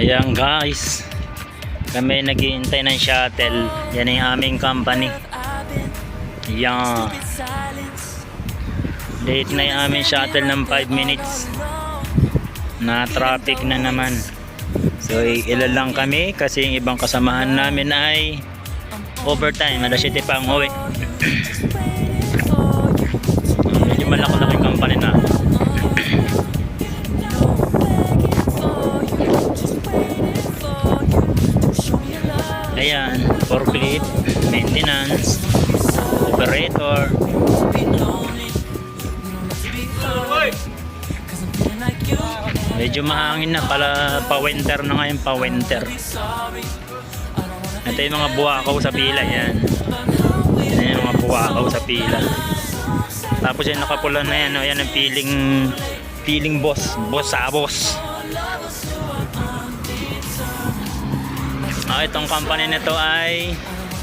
Ayan guys. Kami naghihintay ng shuttle. Yan yung aming company. Yan. Late na yung aming shuttle ng 5 minutes. Na traffic na naman. So ilan lang kami kasi yung ibang kasamahan namin ay overtime. Alas 7 pa uwi. forklift, maintenance, operator. Medyo mahangin na pala pa-winter na ngayon pa-winter. Ito yung mga buwakaw sa pila yan. Yan yung mga buwakaw sa pila. Tapos yung nakapula na yan, oh, yan ang feeling feeling boss, boss sa boss. Ah, itong company nito ay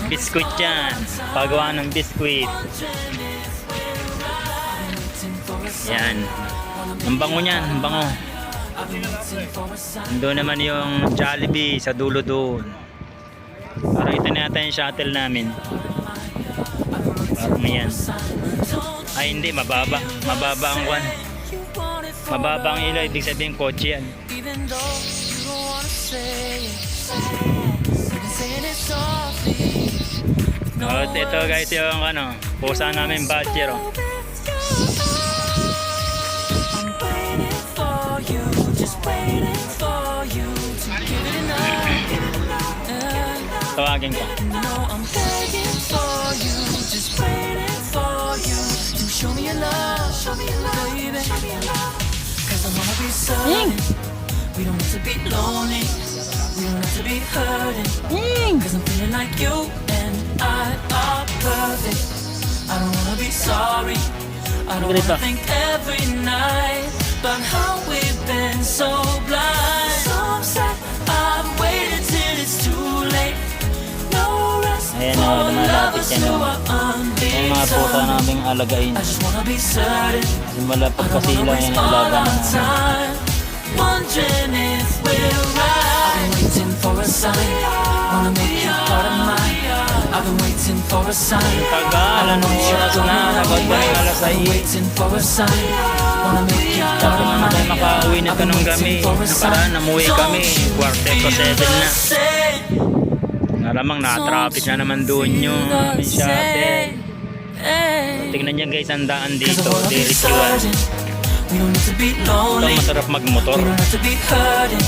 biscuit yan. Pagawa ng biscuit. Yan. Ang bango niyan, ang bango. Doon naman yung Jollibee sa dulo doon. Parang ito na yung shuttle namin. Parang yan. Ay hindi, mababa. Mababa ang kwan. Mababa ang ilaw, ibig sabihin kotse yan. Oh, ito guys yung ano, pusa namin badger oh. Tawagin ko. Show me your love, show me your love, baby. Cause I wanna be to hurting. Cause I'm feeling like you and I are perfect. I don't wanna be sorry, I don't wanna think every night about how we've been so blind. So upset, I've waited till it's too late. No rest Ayan, for lovers who oh. are Yung mga pusa naming alagain. I just wanna be certain Simula pagkasila yan ang alaga time Wondering if we're right been waiting for a sign Wanna make you part of mine I've been waiting for a sign Tagal, anong oras na? Sabad ba yung alas I've been 6? waiting for a sign Wanna make you part of mine makauwi nito I've been nung gabi. waiting for a Nakaraan, sign namuwi kami. Don't you Quarter to feel seven the na. same? Malamang na-traffic na naman doon aming shuttle. Hey. Tingnan niyo guys, ang daan dito. certain We don't need to be Ito lonely masarap magmotor. We don't have to be hurting.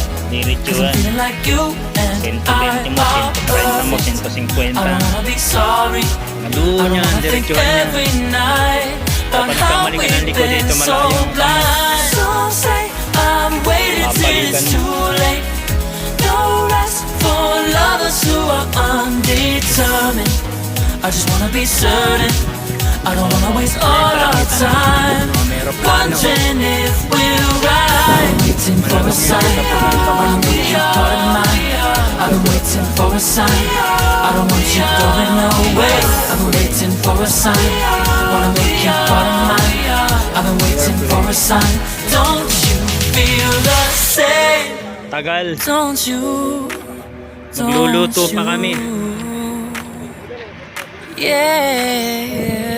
Cause I'm feeling like you and 120 mo, I 130 mo, are perfect. 150. I don't wanna be sorry. I Doon don't wanna think every night About how kamali ka ng we've been so blind. Some say I'm waiting till it's too late. No rest for lovers who are undetermined. I just wanna be certain. I don't wanna waste all our time. Wondering if we're right Waiting for a sign make you part of mine I've been waiting for a sign I don't want you going away I've been waiting for a sign Wanna make you part of mine I've been waiting for a sign Don't you feel the same Tagal. Don't you don't Nagluluto pa kami. Yeah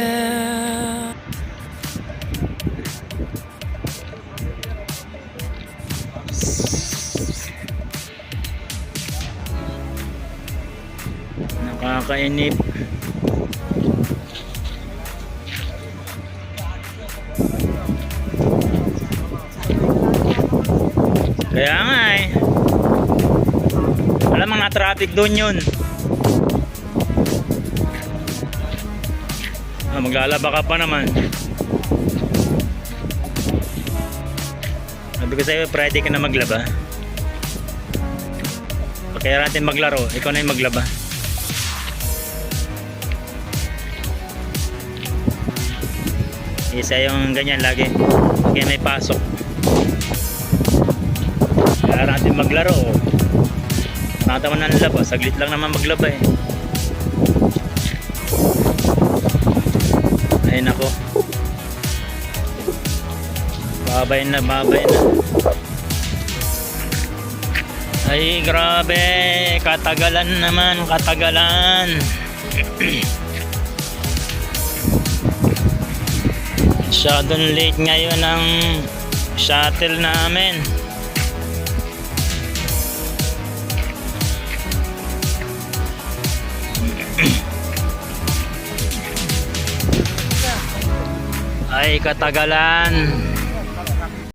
Nakakainip. Kaya nga eh. Alam mga traffic doon yun. Ah, maglalaba ka pa naman. Sabi ko sa'yo, Friday ka na maglaba. Kaya natin maglaro, ikaw na yung maglaba. Isa yung ganyan lagi. Kaya may pasok. Kaya natin maglaro. Nakataman ng laba. Saglit lang naman maglaba eh. Ay nako. Babay na, babay na. Ay, grabe. Katagalan naman, katagalan. Masyadong late ngayon ang shuttle namin. Ay, katagalan.